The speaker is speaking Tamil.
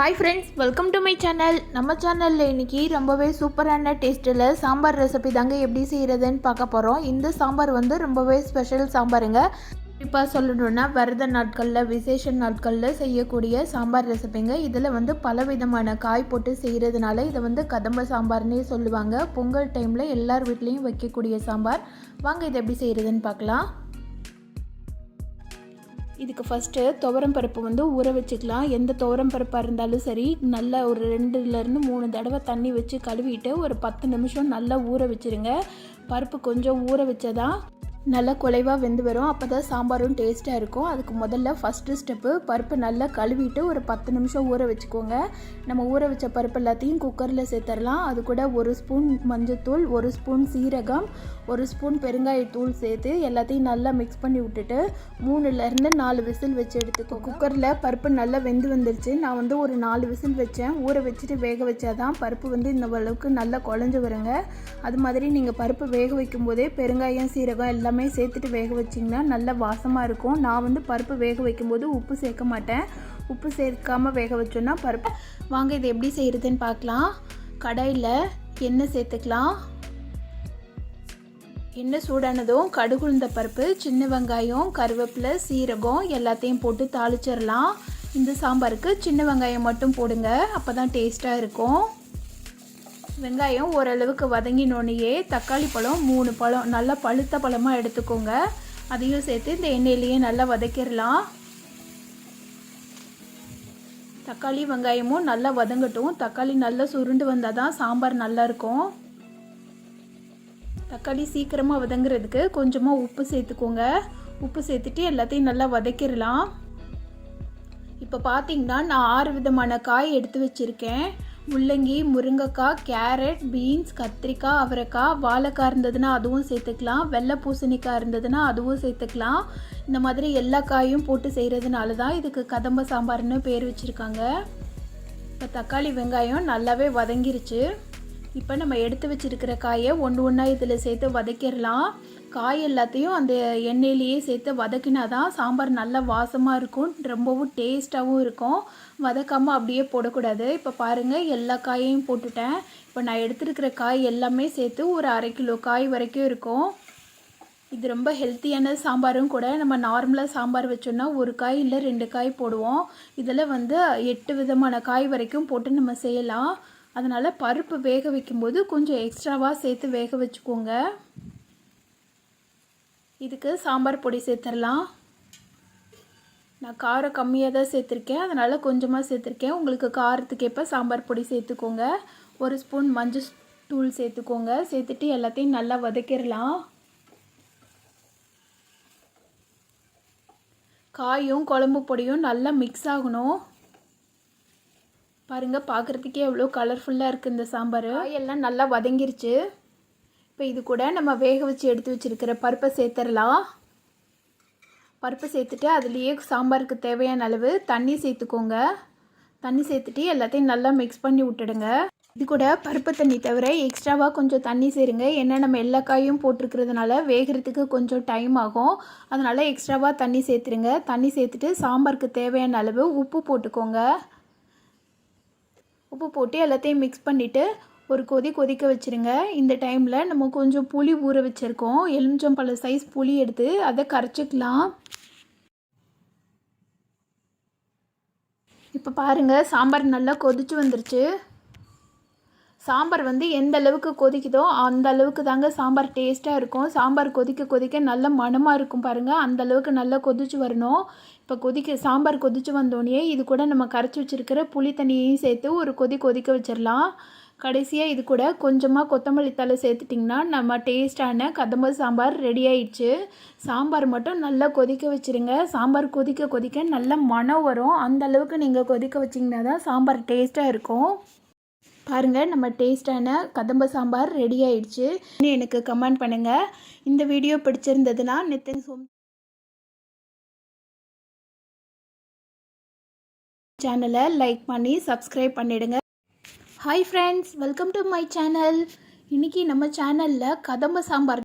Hi friends welcome to my channel நம்ம சேனலில் இன்றைக்கி ரொம்பவே சூப்பரான டேஸ்ட்டில் சாம்பார் ரெசிபி தாங்க எப்படி செய்கிறதுன்னு பார்க்க போகிறோம் இந்த சாம்பார் வந்து ரொம்பவே ஸ்பெஷல் சாம்பாருங்க. குறிப்பாக சொல்லணுன்னா விரத நாட்களில் விசேஷ நாட்களில் செய்யக்கூடிய சாம்பார் ரெசிபிங்க இதில் வந்து பல விதமான காய் போட்டு செய்கிறதுனால இதை வந்து கதம்ப சாம்பார்னே சொல்லுவாங்க. பொங்கல் டைமில் எல்லார் வீட்லேயும் வைக்கக்கூடிய சாம்பார். வாங்க இதை எப்படி செய்கிறதுன்னு பார்க்கலாம். இதுக்கு ஃபஸ்ட்டு துவரம் பருப்பு வந்து ஊற வச்சுக்கலாம். எந்த துவரம் பருப்பாக இருந்தாலும் சரி நல்லா ஒரு ரெண்டுலேருந்து மூணு தடவை தண்ணி வச்சு கழுவிட்டு ஒரு பத்து நிமிஷம் நல்லா ஊற வச்சுருங்க. பருப்பு கொஞ்சம் ஊற வச்சதான் நல்லா குலைவாக வெந்து வரும். அப்போ தான் சாம்பாரும் டேஸ்ட்டாக இருக்கும். அதுக்கு முதல்ல ஃபஸ்ட்டு ஸ்டெப்பு பருப்பு நல்லா கழுவிட்டு ஒரு பத்து நிமிஷம் ஊற வச்சுக்கோங்க. நம்ம ஊற வச்ச பருப்பு எல்லாத்தையும் குக்கரில் சேர்த்துடலாம் அது கூட ஒரு ஸ்பூன் மஞ்சத்தூள் ஒரு ஸ்பூன் சீரகம் ஒரு ஸ்பூன் பெருங்காயத்தூள் சேர்த்து எல்லாத்தையும் நல்லா மிக்ஸ் பண்ணி விட்டுட்டு மூணுலேருந்து நாலு விசில் வச்சு எடுத்துக்கோ. குக்கரில் பருப்பு நல்லா வெந்து வந்துருச்சு. நான் வந்து ஒரு நாலு விசில் வச்சேன். ஊற வச்சுட்டு வேக வச்சாதான் பருப்பு வந்து இந்த அளவுக்கு நல்லா குழஞ்சு வருங்க. அது மாதிரி நீங்கள் பருப்பு வேக வைக்கும்போதே பெருங்காயம் சீரகம் எல்லாம் எல்லாமே சேர்த்துட்டு வேக வச்சிங்கன்னா நல்ல வாசமாக இருக்கும். நான் வந்து பருப்பு வேக வைக்கும்போது உப்பு சேர்க்க மாட்டேன். உப்பு சேர்க்காமல் வேக வச்சோன்னா பருப்பு. வாங்க இது எப்படி செய்கிறதுன்னு பார்க்கலாம். கடாயில் எண்ணெய் சேர்த்துக்கலாம். எண்ணெய் சூடானதும் கடுகுழுந்த பருப்பு சின்ன வெங்காயம் கருவேப்பிலை சீரகம் எல்லாத்தையும் போட்டு தாளிச்சிடலாம். இந்த சாம்பாருக்கு சின்ன வெங்காயம் மட்டும் போடுங்க. அப்போ தான் டேஸ்ட்டாக இருக்கும். வெங்காயம் ஓரளவுக்கு வதங்கினோடனேயே தக்காளி பழம் மூணு பழம் நல்லா பழுத்த பழமாக எடுத்துக்கோங்க. அதையும் சேர்த்து இந்த எண்ணெயிலேயே நல்லா வதக்கிடலாம். தக்காளி வெங்காயமும் நல்லா வதங்கட்டும். தக்காளி நல்லா சுருண்டு வந்தால் தான் சாம்பார் நல்லாயிருக்கும் தக்காளி சீக்கிரமாக வதங்குறதுக்கு கொஞ்சமாக உப்பு சேர்த்துக்கோங்க. உப்பு சேர்த்துட்டு எல்லாத்தையும் நல்லா வதக்கிடலாம். இப்போ பார்த்தீங்கன்னா நான் ஆறு விதமான காய் எடுத்து வச்சுருக்கேன். முள்ளங்கி முருங்கைக்காய் கேரட் பீன்ஸ் கத்திரிக்காய் அவரைக்காய் வாழைக்காய் இருந்ததுன்னா அதுவும் சேர்த்துக்கலாம். வெள்ளை பூசணிக்காய் இருந்ததுன்னா அதுவும் சேர்த்துக்கலாம். இந்த மாதிரி எல்லா காயும் போட்டு செய்கிறதுனால தான் இதுக்கு கதம்ப சாம்பார்னு பேர் வச்சுருக்காங்க. இப்போ தக்காளி வெங்காயம் நல்லாவே வதங்கிருச்சு. இப்போ நம்ம எடுத்து வச்சுருக்கிற காயை ஒன்று ஒன்றா இதில் சேர்த்து வதக்கிடலாம். காய் எல்லாத்தையும் அந்த எண்ணெயிலேயே சேர்த்து வதக்கினா தான் சாம்பார் நல்லா வாசமாக இருக்கும். ரொம்பவும் டேஸ்ட்டாகவும் இருக்கும். வதக்காமல் அப்படியே போடக்கூடாது. இப்போ பாருங்கள் எல்லா காயையும் போட்டுட்டேன். இப்போ நான் எடுத்துருக்கிற காய் எல்லாமே சேர்த்து ஒரு அரை கிலோ காய் வரைக்கும் இருக்கும். இது ரொம்ப ஹெல்த்தியான சாம்பாரும் கூட. நம்ம நார்மலாக சாம்பார் வச்சோன்னா ஒரு காய் இல்லை ரெண்டு காய் போடுவோம். இதில் வந்து எட்டு விதமான காய் வரைக்கும் போட்டு நம்ம செய்யலாம். அதனால் பருப்பு வேக வைக்கும்போது கொஞ்சம் எக்ஸ்ட்ராவாக சேர்த்து வேக வச்சுக்கோங்க. இதுக்கு சாம்பார் பொடி சேர்த்துடலாம். நான் காரம் கம்மியாக தான் சேர்த்துருக்கேன். அதனால் கொஞ்சமாக சேர்த்துருக்கேன். உங்களுக்கு காரத்துக்கு ஏற்ப சாம்பார் பொடி சேர்த்துக்கோங்க. ஒரு ஸ்பூன் மஞ்சள் தூள் சேர்த்துக்கோங்க. சேர்த்துட்டு எல்லாத்தையும் நல்லா வதக்கிடலாம். காயும் குழம்பு பொடியும் நல்லா மிக்ஸ் ஆகணும். பாருங்கள் பார்க்குறதுக்கே எவ்வளோ கலர்ஃபுல்லாக இருக்குது இந்த சாம்பார். எல்லாம் நல்லா வதங்கிருச்சு. இப்போ இது கூட நம்ம வேக வச்சு எடுத்து வச்சுருக்கிற பருப்பை சேர்த்துடலாம் பருப்பை சேர்த்துட்டு அதுலேயே சாம்பாருக்கு தேவையான அளவு தண்ணி சேர்த்துக்கோங்க. தண்ணி சேர்த்துட்டு எல்லாத்தையும் நல்லா மிக்ஸ் பண்ணி விட்டுடுங்க. இது கூட பருப்பு தண்ணி தவிர எக்ஸ்ட்ராவாக கொஞ்சம் தண்ணி சேருங்க. ஏன்னா நம்ம எல்லா காயும் போட்டிருக்கிறதுனால வேகிறதுக்கு கொஞ்சம் டைம் ஆகும். அதனால் எக்ஸ்ட்ராவாக தண்ணி சேர்த்துருங்க. தண்ணி சேர்த்துட்டு சாம்பாருக்கு தேவையான அளவு உப்பு போட்டுக்கோங்க. உப்பு போட்டு எல்லாத்தையும் மிக்ஸ் பண்ணிவிட்டு ஒரு கொதி கொதிக்க வச்சுருங்க. இந்த டைமில் நம்ம கொஞ்சம் புளி ஊற வச்சுருக்கோம். எலுமிச்சம்பழ சைஸ் புளி எடுத்து அதை கரைச்சிக்கலாம். இப்போ பாருங்கள் சாம்பார் நல்லா கொதிச்சு வந்துருச்சு. சாம்பார் வந்து எந்த அளவுக்கு கொதிக்குதோ அந்த அளவுக்கு தாங்க சாம்பார் டேஸ்ட்டாக இருக்கும். சாம்பார் கொதிக்க கொதிக்க நல்ல மணமாக இருக்கும் பாருங்கள் அந்த அளவுக்கு நல்லா கொதிச்சு வரணும். இப்போ கொதிக்க சாம்பார் கொதிச்சு வந்தோடனே இது கூட நம்ம கரைச்சி வச்சுருக்கிற புளி தண்ணியையும் சேர்த்து ஒரு கொதி கொதிக்க வச்சிடலாம் கடைசியாக இது கூட கொஞ்சமாக கொத்தமல்லி தலை சேர்த்துட்டிங்கன்னா நம்ம டேஸ்டான கதம்ப சாம்பார் ரெடி ஆயிடுச்சு. சாம்பார் மட்டும் நல்லா கொதிக்க வச்சுருங்க. சாம்பார் கொதிக்க கொதிக்க நல்ல மனம் வரும். அந்த அளவுக்கு நீங்கள் கொதிக்க வச்சிங்கன்னா தான் சாம்பார் டேஸ்ட்டாக இருக்கும். பாருங்கள் நம்ம டேஸ்டான கதம்ப சாம்பார் ரெடி ஆயிடுச்சு. எனக்கு கமெண்ட் பண்ணுங்கள் இந்த வீடியோ பிடிச்சிருந்ததுன்னா நித்தின் சோம் சேனலை லைக் பண்ணி சப்ஸ்கிரைப் பண்ணிடுங்க. Hi friends welcome to my channel இன்றைக்கி நம்ம சேனலில் கதம்ப சாம்பார்